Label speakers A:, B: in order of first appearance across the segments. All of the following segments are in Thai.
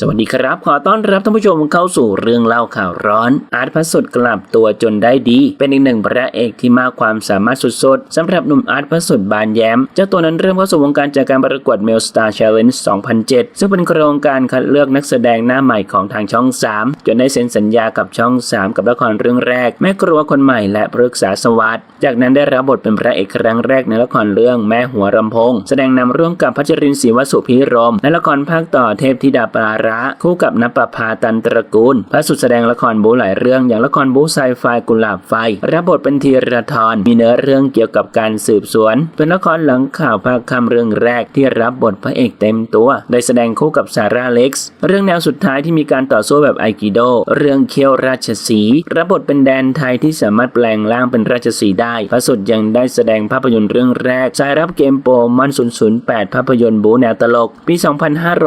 A: สวัสดีครับ ขอต้อนรับท่านผู้ชมเข้าสู่เรื่องเล่าข่าวร้อน อาร์ตพระสุดกลับตัวจนได้ดี เป็นอีกหนึ่งพระเอกที่มากความสามารถสุดๆสำหรับหนุ่มอาร์ตพระสุดบานแย้ม เจ้าตัวนั้นเริ่มเข้าสู่วงการจากการประกวด m a l Star Challenge 2007 ซึ่งเป็นโครงการคัดเลือกนักแสดงหน้าใหม่ของทางช่อง 3 จนได้เซ็นสัญญากับช่อง 3 กับละครเรื่องแรก แม่ครัวคนใหม่และปรึกษาสวัสด์จากนั้นได้รับบทเป็นพระเอกครั้งแรกในละครเรื่องแม่หัวรำพงแสดงนำร่วมกับพัชรินทร์ศรีวสุพิรมและละครภาคต่อเทพธิดาปาระคู่กับนปภาตันตระกูล พระสุดแสดงละครบูหลายเรื่องอย่างละครบูไซไฟกุหลาบไฟรับบทเป็นธีรทรมีเนื้อเรื่องเกี่ยวกับการสืบสวน เป็นละครหลังข่าวภาคคำเรื่องแรกที่รับบทพระเอกเต็มตัว ได้แสดงคู่กับซาร่าเล็กซ์เรื่องแนวสุดท้ายที่มีการต่อสู้แบบไอกิโด เรื่องเคียวราชสีรับบทเป็นแดนไทยที่สามารถแปลงร่างเป็นราชสีได้ พระสุดยังได้แสดงภาพยนตร์เรื่องแรกสายรับเกมโปรมัน008 ภาพยนตร์บูแนวตลก ปี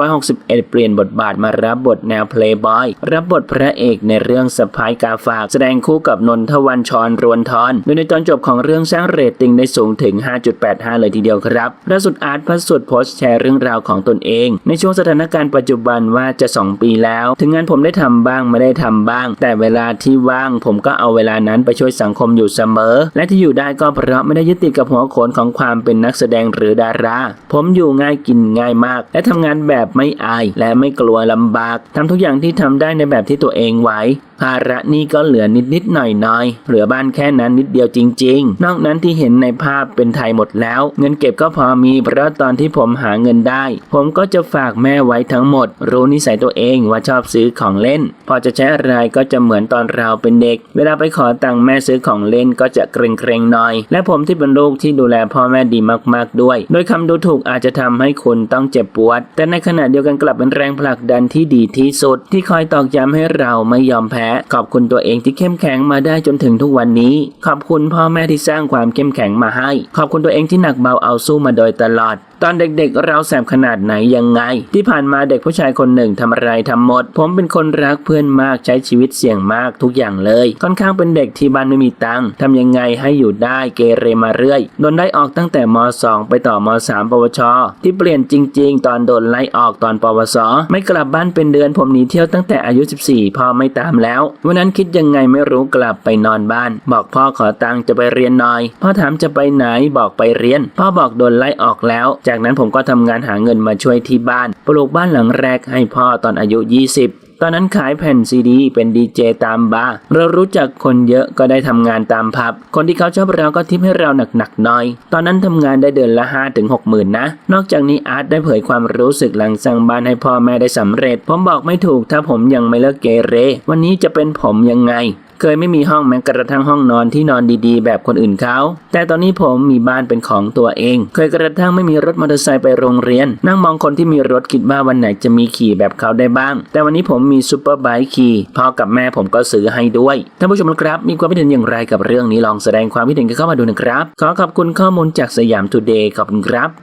A: 2561 เปลี่ยนบทบาทมารับบทแนวเพลย์บอย รับบทพระเอกในเรื่องสะพายกาฝาก แสดงคู่กับนนทวันชรรวนทอนโดยในตอนจบของเรื่องสร้างเรตติ้งได้สูงถึง 5.85 เลยทีเดียวครับล่าสุดอาร์ตพระสุดโพสต์แชร์เรื่องราวของตนเอง ในช่วงสถานการณ์ปัจจุบันว่าจะ 2 ปีแล้ว ถึงงานผมได้ทำบ้างไม่ได้ทำบ้าง แต่เวลาที่ว่างผมก็เอาเวลานั้นไปช่วยสังคมอยู่เสมอ และที่อยู่ได้ก็เพราะไม่ได้ยึดติดกับหัวโขนของความเป็นนักแสดงหรือดารา ผมอยู่ง่ายกินง่ายมาก และทำงานแบบไม่อายและไม่กลัวลำบากทำทุกอย่างที่ทำได้ในแบบที่ตัวเองไหวภาระนี้ก็เหลือนิดนิดหน่อยหน่อยเหลือบ้านแค่นั้นนิดเดียวจริง ๆ นอกนั้นที่เห็นในภาพเป็นไทยหมดแล้ว เงินเก็บก็พอมีเพราะตอนที่ผมหาเงินได้ ผมก็จะฝากแม่ไว้ทั้งหมด รู้นิสัยตัวเองว่าชอบซื้อของเล่น พอจะใช้อะไรก็จะเหมือนตอนเราเป็นเด็ก เวลาไปขอตังค์แม่ซื้อของเล่นก็จะเกรงเกรงหน่อย และผมที่เป็นลูกที่ดูแลพ่อแม่ดีมากๆด้วย โดยคำดูถูกอาจจะทำให้คุณต้องเจ็บปวด แต่ในขณะเดียวกันกลับเป็นแรงผลักดันที่ดีที่สุด ที่คอยตอกย้ำให้เราไม่ยอมแพ้ ขอบคุณตัวเองที่เข้มแข็งมาได้จนถึงทุกวันนี้ ขอบคุณพ่อแม่ที่สร้างความเข้มแข็งมาให้ ขอบคุณตัวเองที่หนักเบาเอาสู้มาโดยตลอดตอนเด็กๆ เราแสบขนาดไหนยังไง ที่ผ่านมาเด็กผู้ชายคนหนึ่งทำอะไรทำหมด ผมเป็นคนรักเพื่อนมากใช้ชีวิตเสี่ยงมากทุกอย่างเลย ค่อนข้างเป็นเด็กที่บ้านไม่มีตังค์ทำยังไงให้อยู่ได้เกเรมาเรื่อยโดนได้ออกตั้งแต่ม 2 ไปต่อม 3 ปวช ที่เปลี่ยนจริง ๆ ตอนโดนไล่ออกตอนปวส ไม่กลับบ้านเป็นเดือนผมหนีเที่ยวตั้งแต่อายุ 14 พ่อไม่ตามแล้ว วันนั้นคิดยังไงไม่รู้กลับไปนอนบ้าน บอกพ่อขอตังค์จะไปเรียนหน่อย พ่อถามจะไปไหนบอกไปเรียน พ่อบอกโดนไล่ออกแล้วจากนั้นผมก็ทำงานหาเงินมาช่วยที่บ้าน ปลูกบ้านหลังแรกให้พ่อตอนอายุ 20 ตอนนั้นขายแผ่นซีดี เป็นดีเจตามบาร์เรารู้จักคนเยอะก็ได้ทำงานตามผับ คนที่เขาชอบเราก็ทิปให้เราหนักๆหน่อย ตอนนั้นทำงานได้เดือนละ5ถึง6หมื่นนะ นอกจากนี้อาร์ตได้เผยความรู้สึกหลังสร้างบ้านให้พ่อแม่ได้สำเร็จ ผมบอกไม่ถูกถ้าผมยังไม่เลิกเกเร วันนี้จะเป็นผมยังไง เคยไม่มีห้องแม้กระทั่งห้องนอนที่นอนดีๆ แบบคนอื่นเขาแต่ตอนนี้ผมมีบ้านเป็นของตัวเอง เคยกระทั่งไม่มีรถมอเตอร์ไซค์ไปโรงเรียน นั่งมองคนที่มีรถคิดว่าวันไหนจะมีขี่แบบเขาได้บ้าง แต่วันนี้ผมมีซูเปอร์ไบค์ขี่พ่อกับแม่ผมก็ซื้อให้ด้วยท่านผู้ชมครับ มีความคิดเห็นอย่างไรกับเรื่องนี้ลองแสดงความคิดเห็นกันเข้ามาดูนะครับ ขอขอบคุณข้อมูลจากสยามทูเดย์ขอบคุณครับ